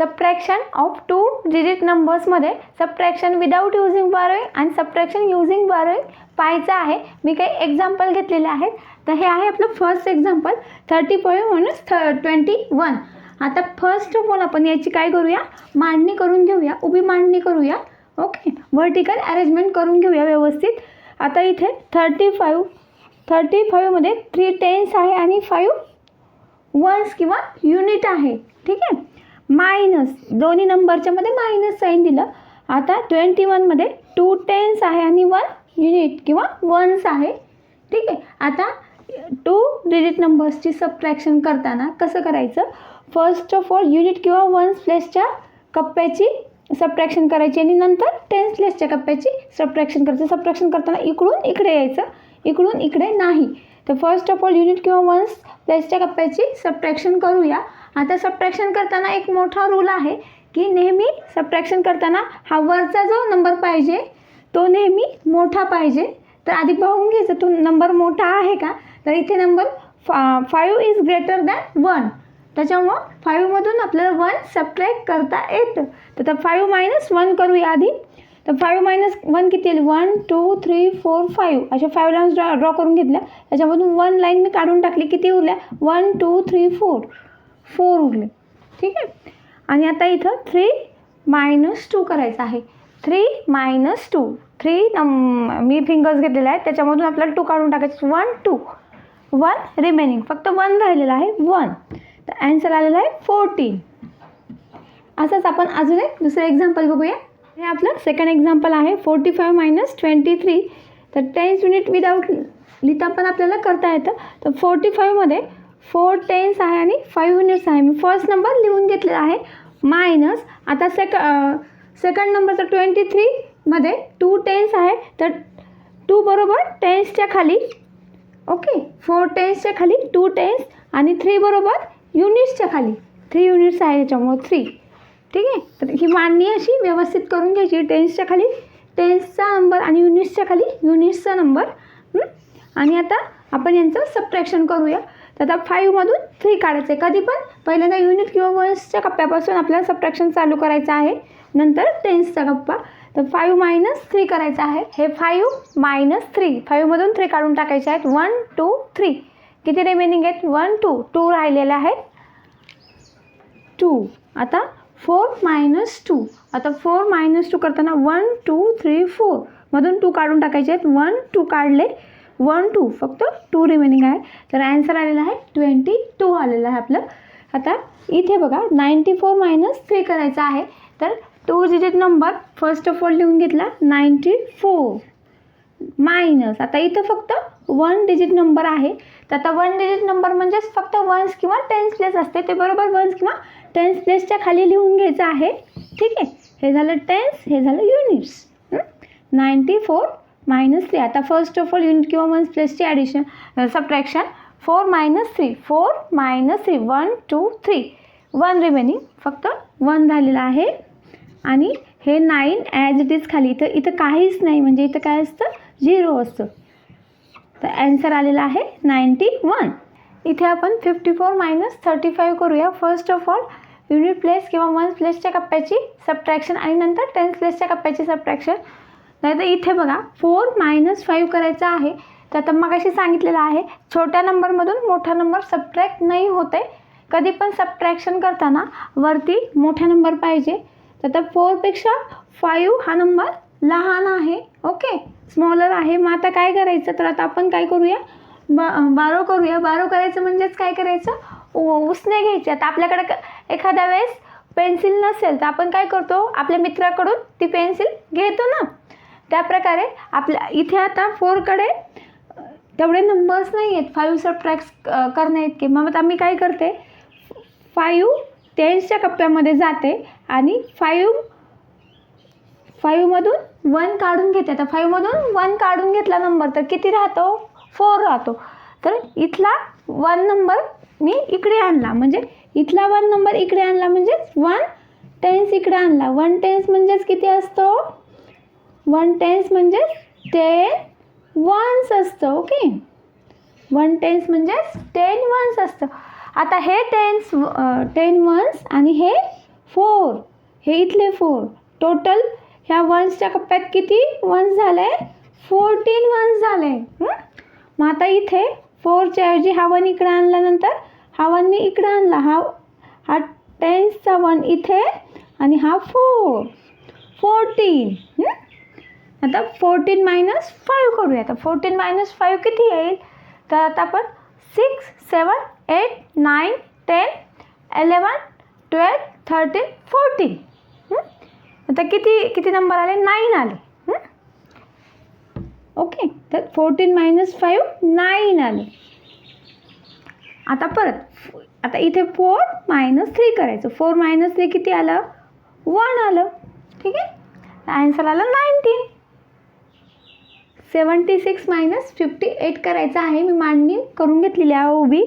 Subtraction of two digit नंबर्समध्ये subtraction without using borrowing आणि subtraction using बारोईंग पाहायचं आहे. मी काही एक्झाम्पल घेतलेले आहेत. तर हे आहे आपलं फर्स्ट एक्झाम्पल थर्टी पॉईंट म्हणून थ ट्वेंटी वन आता फर्स्ट ऑफ ऑल आपण याची काय करूया? मांडणी करून घेऊया. उभी मांडणी करूया. ओके व्हर्टिकल अरेंजमेंट करून घेऊया व्यवस्थित. आता इथे थर्टी फाईव्ह थर्टी फाईव्हमध्ये थ्री टेन्स आहे आणि फाईव्ह वन्स किंवा युनिट आहे. ठीक आहे? मायनस दोन्ही नंबरच्या मध्ये मायनस साईन दिलं. आता ट्वेंटी वनमध्ये टू टेन्स आहे आणि वन युनिट किंवा वन्स आहे. ठीक आहे? आता टू डिजिट नंबर्सची सबट्रॅक्शन करताना कसं करायचं? फर्स्ट ऑफ ऑल युनिट किंवा वन्स प्लेसच्या कप्प्याची सबट्रॅक्शन करायची आणि नंतर टेन्स प्लेसच्या कप्प्याची सबट्रॅक्शन करायचं. सबट्रॅक्शन करताना इकडून इकडे यायचं. इकडून इकडे नाही. तर फर्स्ट ऑफ ऑल युनिट किंवा वन्स प्लेसच्या कप्प्याची सबट्रॅक्शन करूया. आता सबट्रॅक्शन करताना एक मोठा रूल आहे की नेहमी सबट्रॅक्शन करताना हा वरचा जो नंबर पाहिजे तो नेहमी मोठा पाहिजे. तर आधी पाहून घ्यायचं तो नंबर मोठा आहे का? तर इथे नंबर फा five is greater than one त्याच्यामुळं फाईव्हमधून आपल्याला वन सबट्रॅक्ट करता येतं. तर त्या फाईव्ह मायनस वन करूया आधी. तर फाईव्ह मायनस वन किती येईल? One two three four five अशा फाईव्ह लाईन्स ड्रॉ ड्रॉ करून घेतल्या. त्याच्यामधून वन लाईन मी काढून टाकली. किती उरल्या? One two three four four उरले. ठीक आहे? आणि आता इथं थ्री मायनस टू करायचं आहे. थ्री मायनस टू थ्री नम मी फिंगर्स घेतलेले आहेत. त्याच्यामधून आपल्याला टू काढून टाकायचं वन टू वन रिमेनिंग फक्त वन राहिलेलं आहे. वन तर ॲन्सर आलेला आहे फोर्टीन असंच आपण अजून एक दुसरं एक्झाम्पल बघूया. हे आपलं सेकंड एक्झाम्पल आहे. Forty five minus twenty three तर टेन्स युनिट विदाऊट लिहिता पण आपल्याला करता येतं. तर फोर्टी फाईव्हमध्ये फोर टेन्स आहे आणि फाईव्ह युनिट्स आहे. मी फर्स्ट नंबर लिहून घेतलेला आहे. मायनस आता सेक सेकंड नंबरचा ट्वेंटी थ्रीमध्ये टू टेन्स आहे. तर टू बरोबर टेन्सच्या खाली ओके फोर टेन्सच्या खाली टू टेन्स आणि थ्री बरोबर युनिट्सच्या खाली. थ्री युनिट्स आहे याच्यामुळं थ्री ठीक? आहे तर ही मांडणी अशी व्यवस्थित करून घ्यायची. टेन्सच्या खाली टेन्सचा नंबर आणि युनिट्सच्या खाली युनिट्सचा नंबर आणि आता आपण यांचं सबट्रॅक्शन करूया. तर आता फाईव्हमधून थ्री काढायचं आहे कधी पण? पहिल्यांदा युनिट किंवा वन्सच्या कप्प्यापासून आपल्याला सबट्रॅक्शन चालू करायचं आहे. नंतर टेन्सचा कप्पा. तर फाईव्ह मायनस थ्री करायचं आहे. हे फाईव्ह मायनस थ्री फाईव्हमधून थ्री काढून टाकायचे आहेत. वन टू थ्री किती रिमेनिंग आहेत? वन टू टू राहिलेले आहेत. टू आता फोर मायनस टू आता फोर मायनस टू करताना वन टू थ्री फोर मधून टू काढून टाकायचे आहेत. वन टू काढले. वन टू फक्त टू रिमेनिंग आहे. तर ॲन्सर आलेला आहे ट्वेंटी टू आलेलं आहे आपलं. आता इथे बघा नाईंटी फोर मायनस थ्री करायचं आहे. तर two digit number first of all लिहून घेतला नाईंटी फोर मायनस आता इथं फक्त वन डिजिट नंबर आहे. तर आता वन डिजिट नंबर म्हणजेच फक्त वन्स किंवा टेन्स प्लेस असते. ते बरोबर वन्स किंवा टेन्स प्लेसच्या खाली लिहून घ्यायचं आहे. ठीक आहे? हे झालं टेन्स हे झालं units ninety four minus three आता फर्स्ट ऑफ ऑल युनिट किंवा ones प्लेसची addition subtraction four minus three four minus three one two three one remaining फक्त वन झालेलं आहे. आणि हे नाईन ॲज इट इज खाली. इथं इथं काहीच नाही. म्हणजे इथं काय असतं? झिरो असतं. तर ॲन्सर आलेला आहे नाईंटी वन इथे आपण fifty four minus thirty five करूया. First of all unit place किंवा वन प्लेसच्या कप्प्याची सबट्रॅक्शन आणि नंतर टेन्थ प्लेसच्या कप्प्याची सबट्रॅक्शन नाही तर इथे बघा फोर मायनस फाईव्ह करायचं आहे. तर आता मगाशी सांगितलेलं आहे छोट्या नंबरमधून मोठा नंबर सबट्रॅक्ट नाही होते. कधी पण सबट्रॅक्शन करताना वरती मोठा नंबर पाहिजे. तर आता फोरपेक्षा फाईव्ह हा नंबर लहान आहे. ओके स्मॉलर आहे. मग आता काय करायचं? तर आता आपण काय करूया? ब बारो करूया. बारो करायचं म्हणजेच काय करायचं? उ- उसने घ्यायचे. आता आपल्याकडे क- एखाद्या वेळेस पेन्सिल नसेल तर आपण काय करतो? आपल्या मित्राकडून ती पेन्सिल घेतो ना? त्याप्रकारे आपल्या इथे आता फोरकडे तेवढे नंबर्स नाही आहेत. फाईव्ह सबट्रॅक्स करणे इतके. मग आता मी काय करते? फाईव्ह टेन्सच्या कप्प्यामध्ये जाते आणि फाईव्ह फाईव्हमधून वन काढून घेते. आता फाईव्हमधून वन काढून घेतला नंबर तर किती राहतो? फोर राहतो. तर इथला वन नंबर मी इकडे आणला. म्हणजे इथला वन नंबर इकडे आणला म्हणजेच वन टेन्स इकडे आणला. वन टेन्स म्हणजेच किती असतो? वन टेन्स म्हणजेच टेन वन्स असतं ओके वन टेन्स म्हणजेच टेन वन्स असतं. आता हे टेन्स टेन वन्स आणि हे फोर हे इथले फोर टोटल ह्या वन्सच्या कप्प्यात किती वन्स झाले फोर्टीन वन्स झाले मग आता इथे फोरच्या ऐवजी हा वन इकडं आणल्यानंतर हा वन मी इकडं आणला. हा हा टेन्सचा वन इथे आणि हा फोर फोर्टीन आता फोर्टीन मायनस फाईव्ह करूया. आता फोर्टीन मायनस फाईव्ह किती येईल? तर आता आपण six seven eight nine ten eleven twelve thirteen fourteen आता किती किती नंबर आले? नाईन आले. ओके तर फोर्टीन मायनस फाईव्ह नाईन आले. आता परत आता इथे फोर मायनस थ्री करायचं. फोर मायनस थ्री किती आलं? वन आलं. ठीक आहे? आन्सर आलं nineteen seventy six minus fifty eight करायचं आहे. मी मांडणी करून घेतलेली आहे उभी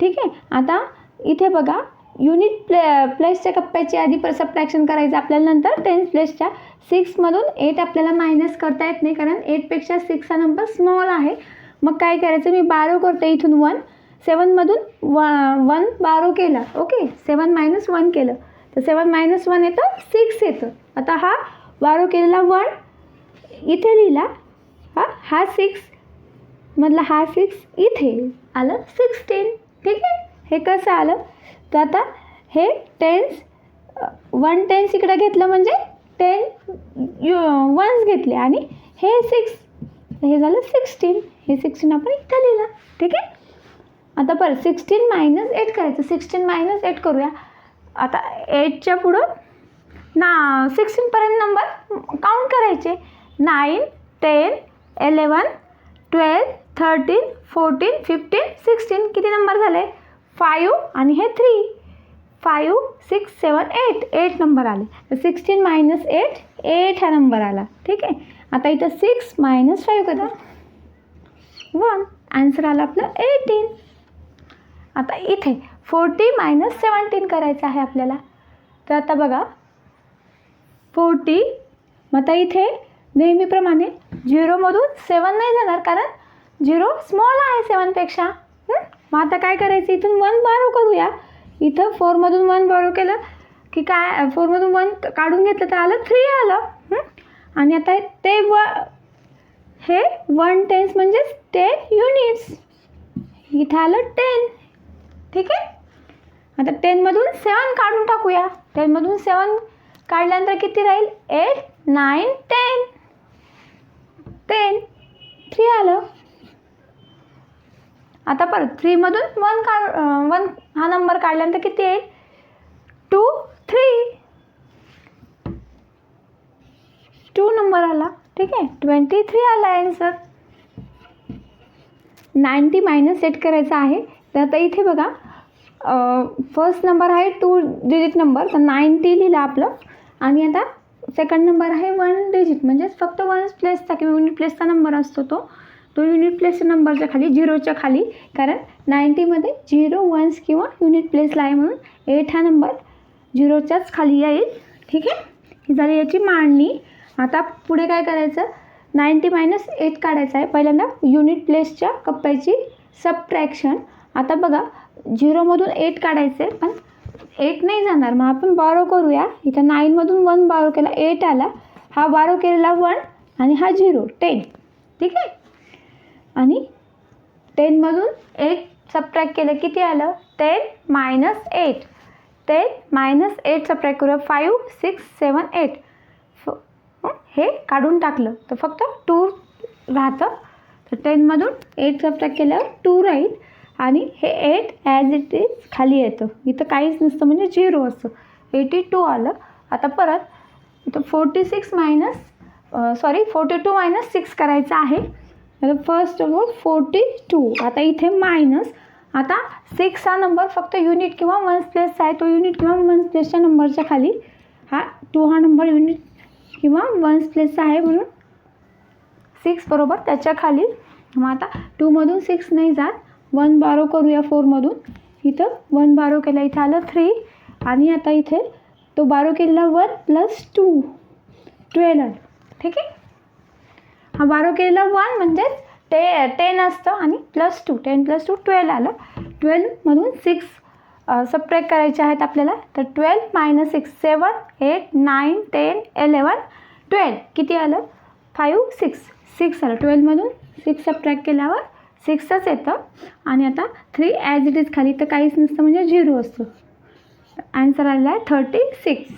ठीक आहे? आता इथे बघा युनिट प्ले प्लेसच्या कप्प्याची आधी पर सबट्रॅक्शन करायचं आपल्याला नंतर टेन्थ प्लेसच्या सिक्समधून एट आपल्याला मायनस करता येत नाही कारण एटपेक्षा सिक्स हा नंबर स्मॉल आहे. मग काय करायचं? मी बारो करते इथून वन सेवनमधून व वन बारो केला. ओके? सेवन मायनस वन केलं. तर सेवन मायनस वन येतं सिक्स येतं. आता हा बारो केलेला वन इथे लिहिला हा हा सिक्स मधला हा सिक्स इथे आलं सिक्स्टीन ठीक आहे? हे कसं आलं? तर आता हे टेन्स वन टेन्स इकडं घेतलं म्हणजे टेन यू वन्स घेतले. आणि हे सिक्स हे झालं सिक्स्टीन हे सिक्स्टीन आपण इथं लिहिलं. ठीक आहे? आता परत सिक्स्टीन मायनस एट करायचं. सिक्स्टीन मायनस एट करूया. आता एटच्या पुढं ना सिक्स्टीनपर्यंत नंबर काउंट करायचे. Nine ten eleven twelve thirteen fourteen fifteen sixteen किती नंबर झाले? फायू आणि हे three five six seven eight eight number आले. तर सिक्स्टीन मायनस एट एट हा नंबर आला. ठीक आहे? आता इथं सिक्स मायनस फाईव्ह करा. वन आन्सर आला आपलं एटीन आता इथे फोर्टी मायनस सेवन्टीन करायचं आहे आपल्याला. तर आता बघा. फोर्टी मग आता इथे नेहमीप्रमाणे झिरोमधून सेवन नाही जाणार कारण झिरो स्मॉल आहे सेवनपेक्षा मग आता काय करायचं? इथून वन बारो करूया. इथं फोरमधून वन बारो केलं की काय फोरमधून वन काढून घेतलं तर आलं थ्री आलं. आणि आता ते व हे वन टेन्स म्हणजेच टेन युनिट्स. इथं आलं टेन. ठीक आहे? आता टेनमधून सेवन काढून टाकूया. टेनमधून सेवन काढल्यानंतर किती राहील? Eight nine ten. Ten three आलं. आता परत थ्रीमधून वन काढ वन हा नंबर काढल्यानंतर किती येईल? टू थ्री टू नंबर आला. ठीक आहे? ट्वेंटी थ्री आला आन्सर नाईन्टी मायनस सेट करायचा आहे. तर आता इथे बघा फर्स्ट नंबर आहे टू डिजिट नंबर तर नाईन्टी लिहिलं आपलं. आणि आता सेकंड नंबर आहे वन डिजिट म्हणजेच फक्त वन प्लेसचा किंवा युनिट प्लेसचा नंबर असतो तो. तो युनिट प्लेसच्या नंबरच्या खाली झिरोच्या खाली कारण नाईन्टीमध्ये झिरो वन्स किंवा युनिट प्लेसला आहे म्हणून एट हा नंबर झिरोच्याच खाली येईल. ठीक आहे? ही झाली याची मांडणी. आता पुढे काय करायचं? नाईन्टी मायनस एट काढायचं आहे. पहिल्यांदा युनिट प्लेसच्या कप्प्याची सबट्रॅक्शन आता बघा झिरोमधून एट काढायचं आहे पण एट नाही जाणार. मग आपण बारो करूया. इथं नाईनमधून वन बारो केला. एट आला. हा बारो केलेला वन आणि हा झिरो टेन ठीक आहे? आणि टेनमधून एट सबट्रॅक्ट केलं. किती आलं? Ten minus eight ten minus eight subtract करूया. फाईव्ह सिक्स सेवन एट हे? काढून टाकलं. तर फक्त टू राहतं. तर टेनमधून एट सबट्रॅक्ट केल्यावर टू राहील. आणि हे एट ॲज इट इज खाली येतं. इथं काहीच नसतं म्हणजे झिरो असतं. एटी टू आलं. आता परत इथं forty six minus sorry forty two minus six करायचं आहे. तर first of all forty two आता इथे मायनस आता सिक्स हा नंबर फक्त युनिट किंवा वन्स प्लेसचा आहे. तो युनिट किंवा वन्स प्लेसच्या नंबरच्या खाली. हा टू हा नंबर युनिट किंवा वन्स प्लेसचा आहे म्हणून सिक्स बरोबर त्याच्याखाली. मग आता टूमधून सिक्स नाही जात. वन बारो करूया फोरमधून इथं वन बारो केला. इथं आलं थ्री आणि आता इथे तो बारो केलेला वन प्लस टू ट्वेल्व आलं ठीक आहे? हा बारो केलेला वन म्हणजेच टे टेन असतं आणि plus two ten plus two twelve आलं. ट्वेल्वमधून सिक्स सबट्रॅक्ट करायचे आहेत आपल्याला. तर twelve minus six seven eight nine ten eleven twelve किती आलं? फाईव्ह सिक्स सिक्स आलं. ट्वेल्वमधून सिक्स सबट्रॅक्ट केल्यावर सिक्सच येतं. आणि आता थ्री ॲज इट इज खाली तर काहीच नसतं म्हणजे झिरो असतो. आन्सर आलेला आहे थर्टी सिक्स